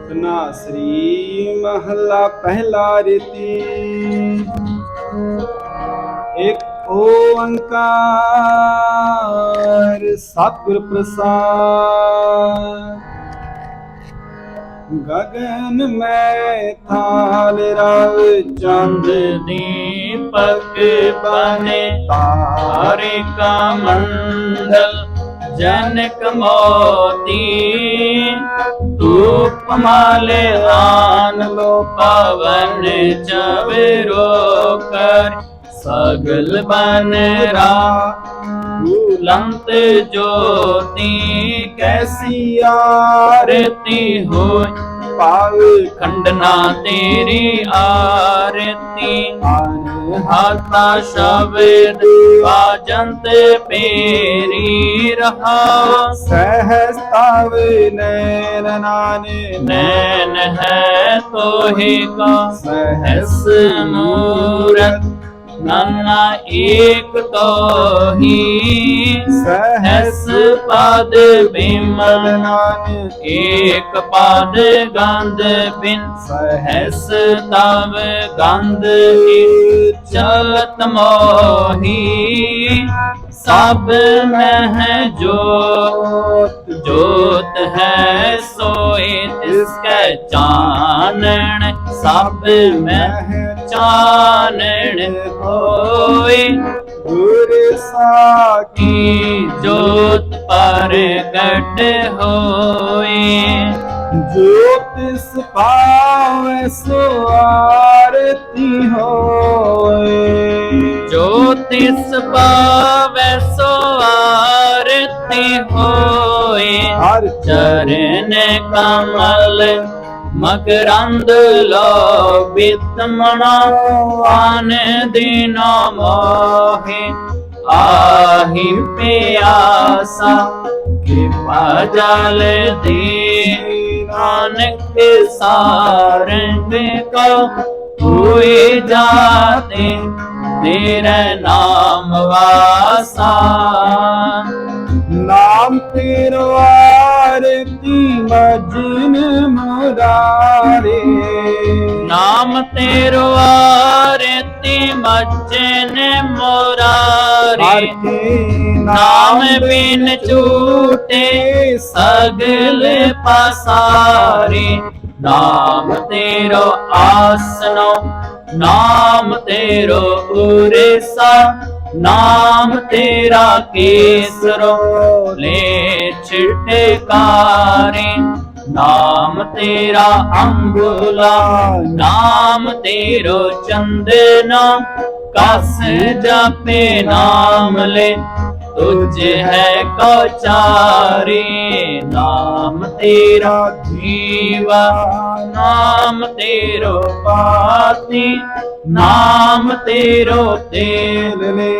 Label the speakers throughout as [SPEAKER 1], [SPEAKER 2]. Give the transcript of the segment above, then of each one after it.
[SPEAKER 1] ਸਤਨਾ ਸ੍ਰੀ ਮਹਲਾ ਪਹਿਲਾ ਰੀਤੀ। ਇੱਕ ਓੰਕਾਰ ਸਤਿਗੁਰ ਪ੍ਰਸਾਦ। ਗਗਨ ਮੈਂ ਥਾਲ ਰਵ ਚੰਦ
[SPEAKER 2] ਦੀਪਕ ਬਨੇ ਤਾਰੇ ਕਾ ਮੰਡਲ ਜਨਕ ਮੋਤੀ। ਧੂਪ ਮਾਲੇ ਆਨ ਲੋ ਪਵਨ ਚਵਰੋ ਕਰ ਸਗਲ ਬਨ ਰਾ। ਲੰਤ ਜੋਤੀ ਕੈਸੀ ਆਰਤੀ ਹੋਇ
[SPEAKER 1] ਪਾਵ
[SPEAKER 2] ਖੰਡਨਾ ਤੇਰੀ ਆਰਤੀ। ਹਾਤਾ ਸ਼ਬਦ ਬਾਜੰਤ ਪੇਰੀ ਰਹਾ।
[SPEAKER 1] ਸਹਸ ਤਵ ਨੈਨ ਨਾਨੇ
[SPEAKER 2] ਨੈਣ ਹੈ ਤੋਹੇ ਕਾ
[SPEAKER 1] ਸਹਸ
[SPEAKER 2] ਮੂਰਤ ਨਾਨਾ ਏਕ ਤੋਹੀ ਸਹਸ ਪਦ ਬਿਮਲ
[SPEAKER 1] ਨਾਨੇ
[SPEAKER 2] ਏਕ ਪਦ ਗੰਧ ਬਿਨ
[SPEAKER 1] ਸਹਸ
[SPEAKER 2] ਤਵ ਗੰਧ ਹੀ ਚਲਤ ਮੋਹੀ। ਸਭ ਮਹਿ ਜੋਤ ਜੋਤ ਹੈ ਸੋਏ ਤਿਸਕੈ ਚਾਨਣ ਸਭ ਮਹਿ ਚਾਨਣ ਹੋਏ।
[SPEAKER 1] ਗੁਰ ਸਾਖੀ
[SPEAKER 2] ਜੋਤ ਪ੍ਰਗਟ ਹੋਏ।
[SPEAKER 1] ਜੋ ਤਿਸ ਪਾਵੈ ਸੋ ਆਰਤੀ ਹੋਏ।
[SPEAKER 2] ਜੋ ਤਿਸ ਪਾਵੈ ਸੋ ਆਰਤੀ ਹੋਏ।
[SPEAKER 1] ਹਰ
[SPEAKER 2] ਚਰਨ ਕਮਲ મકરંદ લો વિત્તમણો આને દિનો મોહે આહી પિયાસા कृपा जल दीन के सारंग का हुए जाते तेरा नाम वासा।
[SPEAKER 1] नाम तेरा ਆਰਤੀ ਮਜਨ ਮੁਰਾਰੇ।
[SPEAKER 2] ਨਾਮ ਤੇਰੋ ਆਰਤੀ ਮੱਜਨ
[SPEAKER 1] ਹਰ
[SPEAKER 2] ਮੋਰਾਰੇ।
[SPEAKER 1] ਕੇ
[SPEAKER 2] ਨਾਮ ਬਿਨ ਝੂਟੇ ਸਗਲ ਪਸਾਰੇ। ਨਾਮ ਤੇਰੋ ਆਸਨੋ ਨਾਮ ਤੇਰੋ ਉਰੇਸਾ। ਨਾਮ ਤੇਰਾ ਕੇਸਰੋ, ਲੈ ਛਿਟਕਾਰੇ ਨਾਮ ਤੇਰਾ ਅੰਗੁਲਾ, ਨਾਮ ਤੇਰੋ ਚੰਦਨਾ, ਕਸ ਜਪੇ ਨਾਮ ਲੈ। ਤੁਝ ਹੈ ਕਚਾਰੀ ਨਾਮ ਤੇਰਾ ਜੀਵਾ ਨਾਮ ਤੇਰੋ ਪਾਤੀ ਨਾਮ ਤੇਰੋ ਤੇਲ
[SPEAKER 1] ਤੇਲ ਨੇ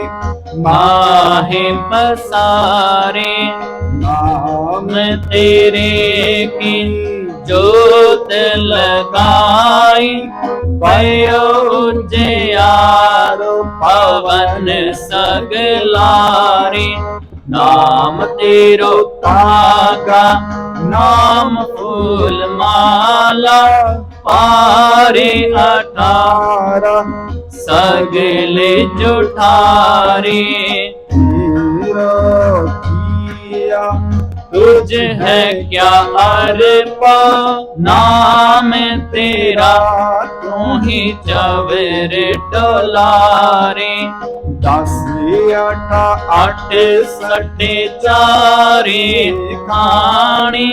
[SPEAKER 2] ਮਾਹੇ ਪਸਾਰੇ
[SPEAKER 1] ਨਾਮ
[SPEAKER 2] ਨਾਮ ਤੇਰੇ ਕੀ ਜੋਤ ਲਗਾਈ योज पवन सगलारी। नाम तेरो पागा नाम फूल माला पारे अठारा
[SPEAKER 1] सगले जोारीरो
[SPEAKER 2] तुझ है क्या अर्पा नाम तेरा तू ही चवर टोलारे
[SPEAKER 1] दस अठ
[SPEAKER 2] अठ सटे चारे खानी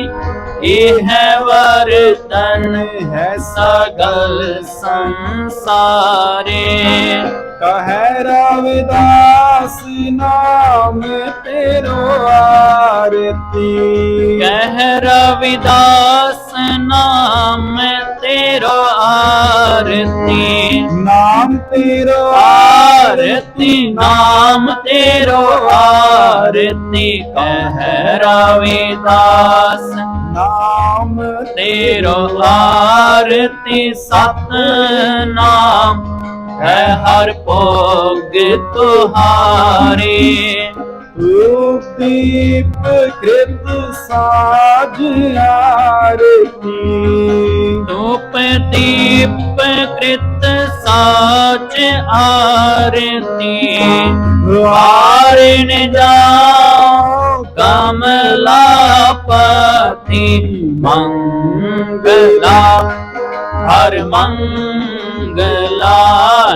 [SPEAKER 2] ਇਹ ਹੈ ਵਰਤਨ
[SPEAKER 1] ਹੈ
[SPEAKER 2] ਸਗਲ ਸੰਸਾਰੇ।
[SPEAKER 1] ਕਹੈ ਰਵਿਦਾਸ ਨਾਮ ਤੇਰੋ ਆਰਤੀ।
[SPEAKER 2] ਕਹਿ ਰਵਿਦਾਸ ਨਾਮ ਤੇਰਾ ਆਰਤੀ।
[SPEAKER 1] ਨਾਮ ਤੇਰੋ
[SPEAKER 2] ਆਰਤੀ ਨਾਮ ਤੇਰੋ ਆਰਤੀ ਕਹਿ ਰਵਿਦਾਸ
[SPEAKER 1] ਨਾਮ
[SPEAKER 2] ਤੇਰੋ ਆਰਤੀ ਸਤ ਨਾਮ ਹੈ ਹਰ ਭੋਗ ਤੁਹਾਰੇ।
[SPEAKER 1] ਦੀਪ ਕ੍ਰਿਤ ਸਾਜ ਆਰਤੀ।
[SPEAKER 2] ਧੂਪ ਦੀਪ ਕ੍ਰਿਤ ਸਾਚ ਆਰਤੀ। ਆਰਨ ਜਾਓ ਕਮਲਾ ਪਤੀ ਮੰਗਲਾ, ਹਰ ਮੰਗਲਾ,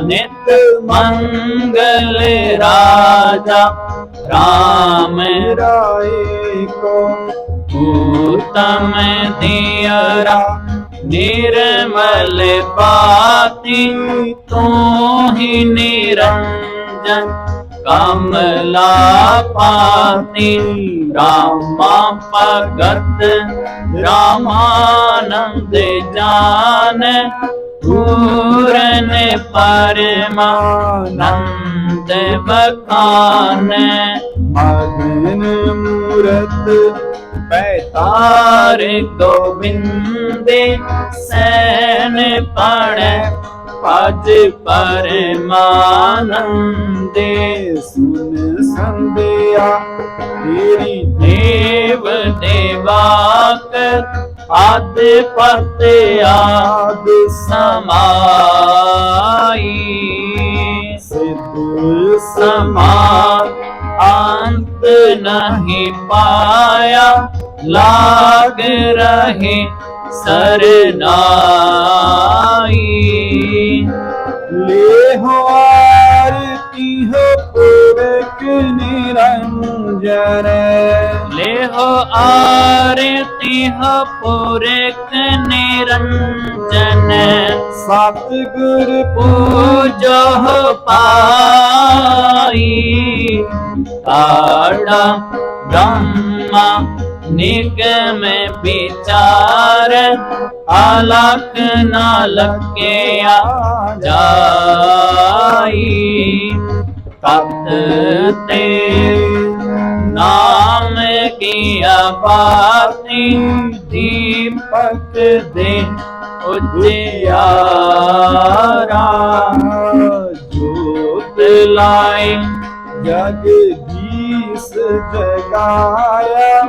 [SPEAKER 2] ਨਿਤ ਮੰਗਲ ਰਾਜਾ।
[SPEAKER 1] राम।
[SPEAKER 2] राय को उत्तम दियरा निर्मल पाति ही निरंजन कमला पाति रामा भगत रामानंद जान ਪਰਮਾਨੰਦ ਬਖਾਨ
[SPEAKER 1] ਮਗਨ ਮੂਰਤ ਪੈਤਾ
[SPEAKER 2] ਤਾਰ ਗੋਬਿੰਦੇ ਸੈਨ ਪੜ ਭਜ ਪਰਮਾਨੰਦੇ।
[SPEAKER 1] ਸੁਨ ਸੰਦਿਆ ਤੇਰੀ
[SPEAKER 2] ਦੇਵ ਦੇਵਾਕ ਆਦ ਪਤ ਆਦ ਸਮਾਈ। ਸਮਾ ਅੰਤ ਨਹੀਂ ਪਾਇਆ ਲਾਗ ਰਹੇ ਸਰਨਾਈ।
[SPEAKER 1] ਲੈ ਹੋ ਆਰਤੀ ਹੋ ਪੁਰਖ
[SPEAKER 2] ਲੇਹੋ ਆਰਤੀ ਹ ਪੁਰਖ ਨਿਰੰਜਨ।
[SPEAKER 1] ਸਤਿਗੁਰ
[SPEAKER 2] ਪੂਜੋ ਪਾਈ ਤਾੜਾ ਬ੍ਰਹਮਾ ਨਿਗਮ ਵਿਚਾਰ। ਆਲਖ ਨਾ ਲਖਿਆ ਜਾਈ। ਤਤ ਤੇ ਨਾਮ ਕੀ ਬਾਤੀ ਦੀਪਕ ਦੇ ਉਜਿਆਰਾ ਜੋਤ ਲਾਏ
[SPEAKER 1] ਜਗਦੀਸ਼ ਜਗਾਇਆ।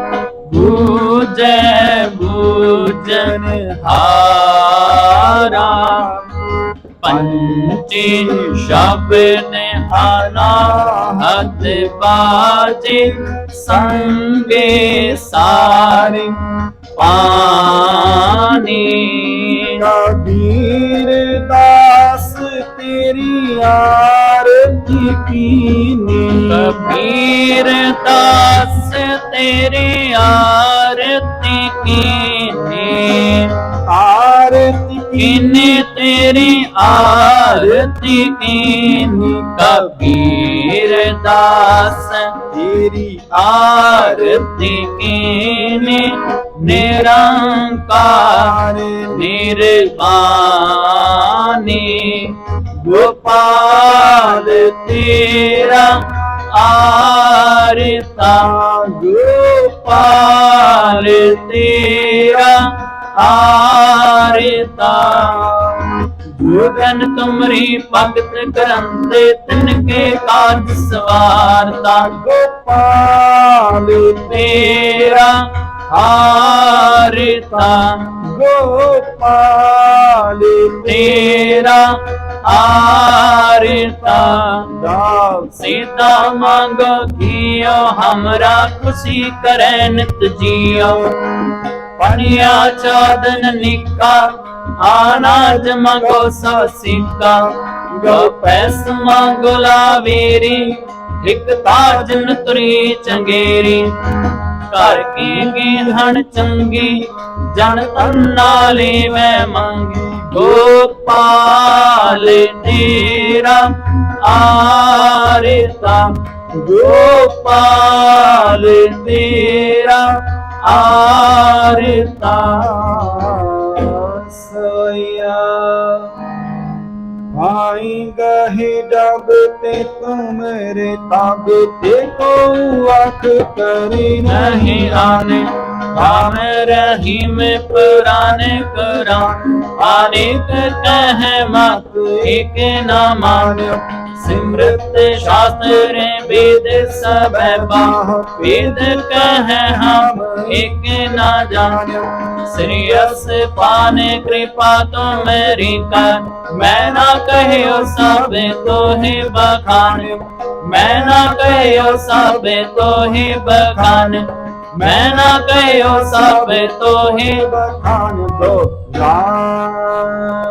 [SPEAKER 2] ਬੂਜੈ ਬੂਜਨ ਹਾਰਾ। ਪੰਚੀ ਸ਼ਬਨ ਹਾਨਾ ਹੱਥ ਬਾਜੇ ਸੰਗੇ ਸਾਰੇ ਪਾਣੀ।
[SPEAKER 1] ਕਬੀਰ ਦਾਸ ਤੇਰੀ ਆਰਤੀ ਕੀਨੀ।
[SPEAKER 2] ਕਬੀਰ ਦਾਸ ਤੇਰੀ ਆਰਤੀ ਕੀਨੇ।
[SPEAKER 1] ਆਰਤੀ
[SPEAKER 2] ਕਿਨੇ ਤੇਰੀ ਆਰਤੀ ਕੀਨੀ? ਕਬੀਰ ਦਾਸ।
[SPEAKER 1] ਤੇਰੀ
[SPEAKER 2] ਆਰਤੀ ਕੀਨੇ ਨਿਰੰਕਾਰ ਨਿਰਵਾਨੀ ਗੋਪਾਲ ਤੇਰਾ ਆਰਤਾ। ਗੋਪਾਲ ਤੇਰਾ ਹਾਰਤਾ ਜੋਗਨ ਤੁਮਰੀ ਭਗਤ ਕਰੰਦੇ ਤਿਨ ਕੇ ਕਾਜ ਸਵਾਰਤਾ।
[SPEAKER 1] ਗੋਪਾਲ
[SPEAKER 2] ਤੇਰਾ ਹਾਰਤਾ
[SPEAKER 1] ਗੋਪਾਲ
[SPEAKER 2] ਤੇਰਾ ਆਰਤਾ। ਦਾ ਸੀਤਾ ਮੰਗ ਕੀਓ ਹਮਰਾ ਖੁਸ਼ੀ ਕਰੈ ਨਿਤ ਜੀਓ। ਬਣਿਆ ਚਾਦਨ ਨਿੱਕਾ ਆਨਾਜ ਮੰਗੋ ਸਾਸਿਕਾ। ਗੋ ਪੈਸ ਮੰਗੋ ਲਾਵੇਰੀ, ਇੱਕ ਤਾਜ ਨਤਰੀ ਚੰਗੇਰੀ। ਘਰ ਕੀ ਗੀਧਣ ਚੰਗੀ, ਜਨ ਅੰਨਾਲੇ ਮੈਂ ਮੰਗੀ। ਗੋਪਾਲ ਤੇਰਾ ਆਰਤਾ, ਗੋਪਾਲ ਤੇਰਾ
[SPEAKER 1] या भा डब्ते तु ते
[SPEAKER 2] नहीं आने राम रहीम पुराण पुराण आने कह मत एक मिके मानो। सिमरत शास्त्र वेद सब बाह वेद कह हम एक ना जानो श्री अस पान कृपा तुमरी कर मैं ना कहियो सब तो ही बखान मैं ना कहियो सब तो ही बखान मैं ना कहियो सब तो ही
[SPEAKER 1] बखान दो राम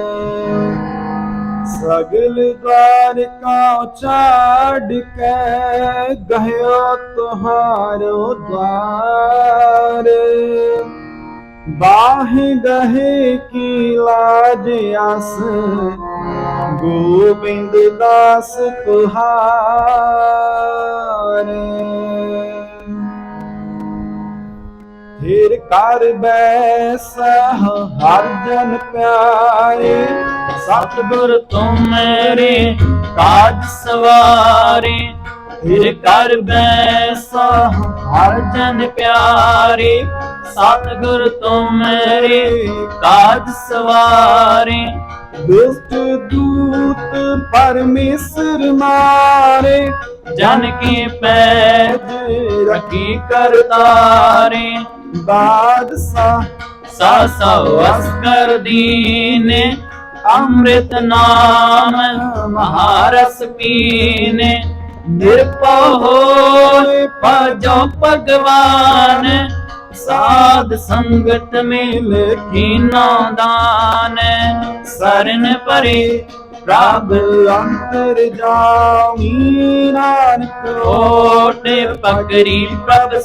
[SPEAKER 1] ਸਗਲ ਦਵਾਰ ਕਾ ਛਾੜ ਕੇ ਗਹਿਓ ਤੁਹਾਰੋ ਦਵਾਰ। ਬਾਹ ਗਹੇ ਕੀ ਲਾਜ ਅਸ ਗੋਬਿੰਦ ਦਾਸ ਤੁਹਾਰੇ ਧੀਰ ਕਰ ਬੈਸ, ਹਰ ਜਨ ਪਿਆਰੇ
[SPEAKER 2] ਸਤਿਗੁਰ ਤੁਮ ਮੇਰੇ ਕਾਜ ਸਵਾਰੇ, ਫਿਰ ਕਰ ਬੈਸਾ ਹਰ ਜਨ ਪਿਆਰੇ। ਸਤਿਗੁਰ ਤੂੰ ਮੇਰੇ ਕਾਜ ਸਵਾਰੇ,
[SPEAKER 1] ਦੁਸ਼ਟ ਦੂਤ ਪਰਮੇਸ਼ਰ ਮਾਰੇ।
[SPEAKER 2] ਜਨ ਕੀ ਪੈਜ ਰਖੀ ਕਰਤਾਰੇ
[SPEAKER 1] ਬਾਦਸ਼ਾਹ
[SPEAKER 2] ਸਾ ਸਾ ਵਸ ਅੰਮ੍ਰਿਤ ਨਾਮ ਮਹਾਰਸ ਪੀਨੇ ਨਿਰਭਉ ਹੋਇ ਭਜੋ ਭਗਵਾਨ। ਸਾਧ ਸੰਗਤ ਮਿਲ ਕੀਨਾ ਦਾਨ। ਸਰਨ ਪਰੇ
[SPEAKER 1] ਪ੍ਰਭ ਅੰਤਰ ਜਾਮੀ ਨਾਨਕ
[SPEAKER 2] ਓਟੇ ਪਕਰੀ ਪ੍ਰਭ